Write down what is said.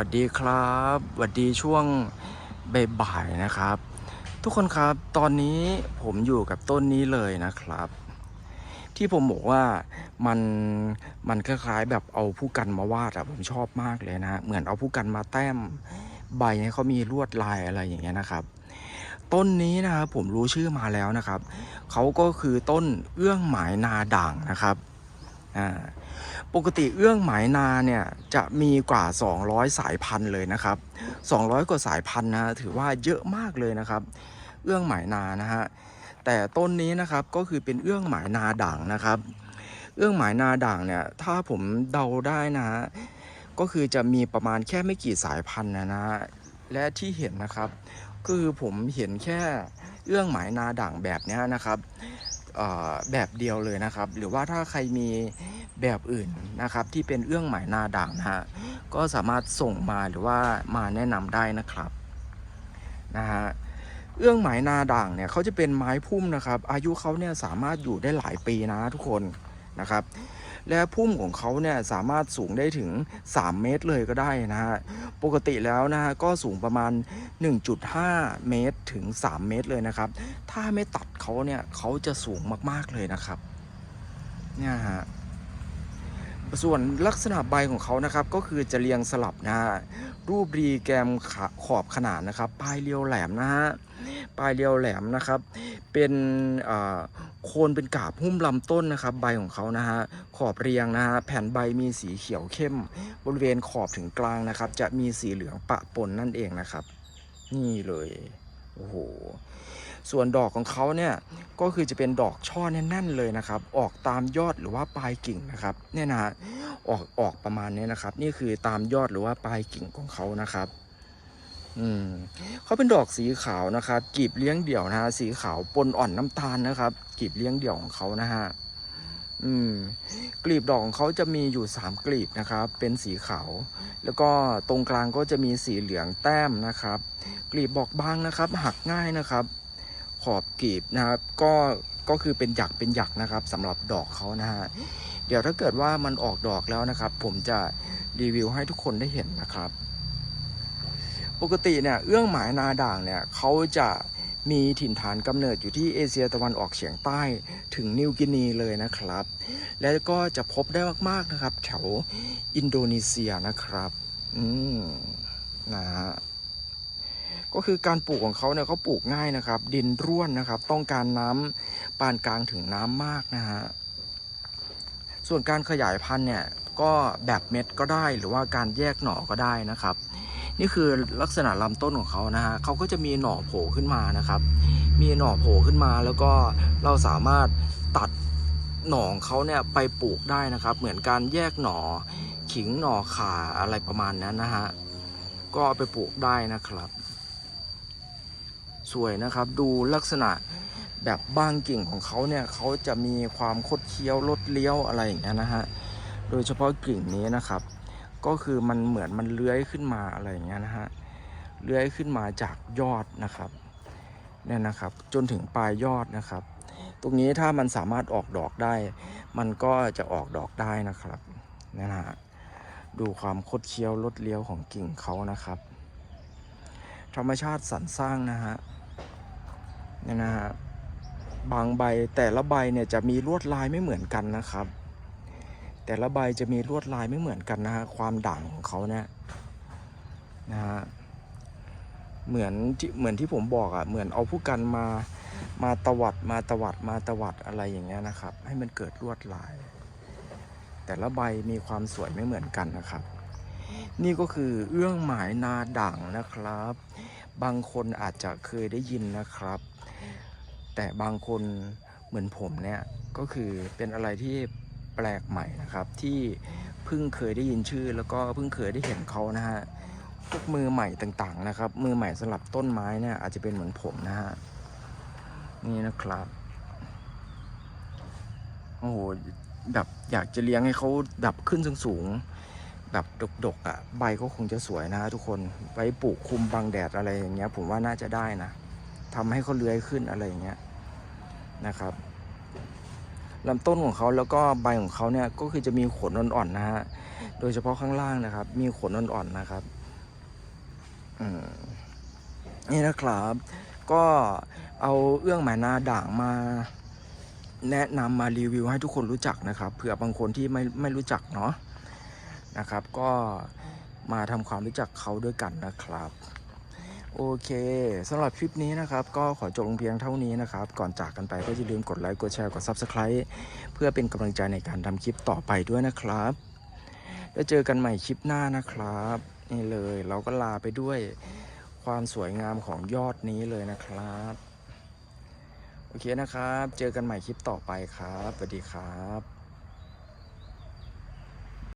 วัสดีครับสวัสดีช่วงบ่ายๆนะครับ ทุกคนครับตอนนี้ผมอยู่กับต้นนี้เลยนะครับ ที่ผมบอกว่ามันมันคล้ายๆแบบเอาผู้กันมาวาดอะผมชอบมากเลยนะเหมือนเอาผู้กันมาแต้มใบให้เขามีลวดลายอะไรอย่างเงี้ยนะครับ ต้นนี้นะครับผมรู้ชื่อมาแล้วนะครับเขาก็คือต้นเอื้องหมายนาด่างนะครับอ่า ปกติเอื้องหมายนาเนี่ยจะมีกว่า 200 สายพันธุ์เลยนะครับ 200 กว่าสายพันธุ์นะถือว่าเยอะมากเลยนะครับ เอื้องหมายนานะฮะแต่ต้นนี้นะครับก็คือเป็นเอื้องหมายนาด่างนะครับ เอื้องหมายนาด่างเนี่ยถ้าผมเดาได้นะฮะก็คือจะมีประมาณแค่ไม่กี่สายพันธุ์นะนะฮะและที่เห็นนะครับ คือผมเห็นแค่เอื้องหมายนาด่างแบบนี้นะครับแบบเดียวเลยนะครับ หรือว่าถ้าใครมี แบบอื่นนะครับ ที่เป็นเอื้องหมายนาด่างนะฮะก็สามารถส่งมาหรือว่ามาแนะนำได้นะครับนะฮะเอื้องหมายนาด่างเนี่ยเขาจะเป็นไม้พุ่มนะครับ อายุเขาเนี่ยสามารถอยู่ได้หลายปีนะทุกคนนะครับ และพุ่มของเขาเนี่ยสามารถสูงได้ถึง 3 เมตรเลยก็ได้นะฮะปกติแล้วนะฮะก็สูงประมาณ 1.5 เมตรถึง 3 เมตรเลยนะครับ ถ้าไม่ตัดเขาเนี่ยเขาจะสูงมากๆเลยนะครับเนี่ยฮะ ส่วนลักษณะใบของเขานะครับก็คือจะเรียงสลับนะฮะรูปรีแกมขขอบขนานนะครับ ปลายเรียวแหลมนะฮะปลายเรียวแหลมนะครับ เป็นโคนเป็นกาบหุ้มลำต้นนะครับ ใบของเขานะฮะขอบเรียงนะฮะแผ่นใบมีสีเขียวเข้ม บริเวณขอบถึงกลางนะครับ จะมีสีเหลืองปะปนนั่นเองนะครับ นี่เลย โอ้โหส่วนดอกของเขาเนี่ยก็คือจะเป็นดอกช่อแน่นๆเลยนะครับ ออกตามยอดหรือว่าปลายกิ่งนะครับเนี่ยนะออกออกประมาณนี้นะครับ นี่คือตามยอดหรือว่าปลายกิ่งของเขานะครับอืมเขาเป็นดอกสีขาวนะครับกีบเลี้ยงเดี่ยวนะฮะสีขาวปนอ่อนน้ำตาลนะครับกีบเลี้ยงเดี่ยวของเขานะฮะ อืมกลีบดอกของเขาจะมีอยู่สามกลีบนะครับ เป็นสีขาว แล้วก็ตรงกลางก็จะมีสีเหลืองแต้มนะครับ กลีบบอกบางนะครับ หักง่ายนะครับ ขอบกลีบนะครับ ก็ก็คือเป็นหยักเป็นหยักนะครับสำหรับดอกเขานะฮะเดี๋ยวถ้าเกิดว่ามันออกดอกแล้วนะครับ ผมจะรีวิวให้ทุกคนได้เห็นนะครับ ปกติเนี่ยเอื้องหมายนาด่างเนี่ยเขาจะ มีถิ่นฐานกำเนิดอยู่ที่เอเชียตะวันออกเฉียงใต้ถึงนิวกินีเลยนะครับ และก็จะพบได้มากๆนะครับ แถวอินโดนีเซียนะครับ อืมนะฮะก็คือการปลูกของเขาเนี่ยเขาปลูกง่ายนะครับ ดินร่วนนะครับ ต้องการน้ำปานกลางถึงน้ำมากนะฮะส่วนการขยายพันธุ์เนี่ยก็แบบเม็ดก็ได้หรือว่าการแยกหน่อก็ได้นะครับ นี่คือลักษณะลำต้นของเขานะฮะเขาก็จะมีหน่อโผล่ขึ้นมานะครับ มีหน่อโผล่ขึ้นมาแล้วก็เราสามารถตัดหน่อของเขาเนี่ยไปปลูกได้นะครับ เหมือนการแยกหน่อขิงหน่อข่าอะไรประมาณนั้นนะฮะก็ไปปลูกได้นะครับ สวยนะครับดูลักษณะแบบบางกิ่งของเขาเนี่ยเขาจะมีความคดเคี้ยวลดเลี้ยวอะไรอย่างเงี้ยนะฮะโดยเฉพาะกิ่งนี้นะครับ ก็คือมันเหมือนมันเลื้อยขึ้นมาอะไรอย่างเงี้ยนะฮะเลื้อยขึ้นมาจากยอดนะครับเนี่ยนะครับ จนถึงปลายยอดนะครับ ตรงนี้ถ้ามันสามารถออกดอกได้ มันก็จะออกดอกได้นะครับนะฮะดูความคดเคี้ยวลดเลี้ยวของกิ่งเขานะครับ ธรรมชาติสรรสร้างนะฮะเนี่ยนะฮะบางใบแต่ละใบเนี่ยจะมีลวดลายไม่เหมือนกันนะครับ แต่ละใบจะมีลวดลายไม่เหมือนกันนะฮะความด่างของเขาเนี่ยนะฮะเหมือนที่เหมือนที่ผมบอกอะ่ะเหมือนเอาผู้กันมามาตวัดมาตวัดมาตวัดอะไรอย่างเงี้ยนะครับ ให้มันเกิดลวดลาย แต่ละใบมีความสวยไม่เหมือนกันนะครับ นี่ก็คือเอื้องหมายนาด่างนะครับ บางคนอาจจะเคยได้ยินนะครับ แต่บางคนเหมือนผมเนี่ยก็คือเป็นอะไรที่ แปลกใหม่นะครับที่เพิ่งเคยได้ยินชื่อ แล้วก็เพิ่งเคยได้เห็นเขานะฮะพวกมือใหม่ต่างๆนะครับ มือใหม่สำหรับต้นไม้เนี่ยอาจจะเป็นเหมือนผมนะฮะนี่นะครับโอ้โหแบบอยากจะเลี้ยงให้เขาดับขึ้นสูงๆแบบดกๆอะ่ะ ใบก็คงจะสวยนะทุกคนไว้ปลูกคุมบังแดดอะไรอย่างเงี้ย ผมว่าน่าจะได้นะทำให้เขาเลื้อยขึ้นอะไรอย่างเงี้ยนะครับ ลำต้นของเขาแล้วก็ใบของเขาเนี่ยก็คือจะมีขนอ่อนๆนะฮะโดยเฉพาะข้างล่างนะครับ มีขนอ่อนๆนะครับอืมนี่นะครับ ก็เอาเอื้องหมายนาด่างมาแนะนำมารีวิวให้ทุกคนรู้จักนะครับเผื่อบางคนที่ไม่ไม่รู้จักเนาะนะครับ ก็มาทำความรู้จักเขาด้วยกันนะครับ โอเคสำหรับคลิปนี้นะครับ ก็ขอจบลงเพียงเท่านี้นะครับ ก่อนจากกันไปก็อย่าลืมกดไลค์ กดแชร์ กด Subscribe เพื่อเป็นกำลังใจในการทำคลิปต่อไปด้วยนะครับ แล้วเจอกันใหม่คลิปหน้านะครับ นี่เลยเราก็ลาไปด้วยความสวยงามของยอดนี้เลยนะครับ โอเคนะครับ เจอกันใหม่คลิปต่อไปครับสวัสดีครับ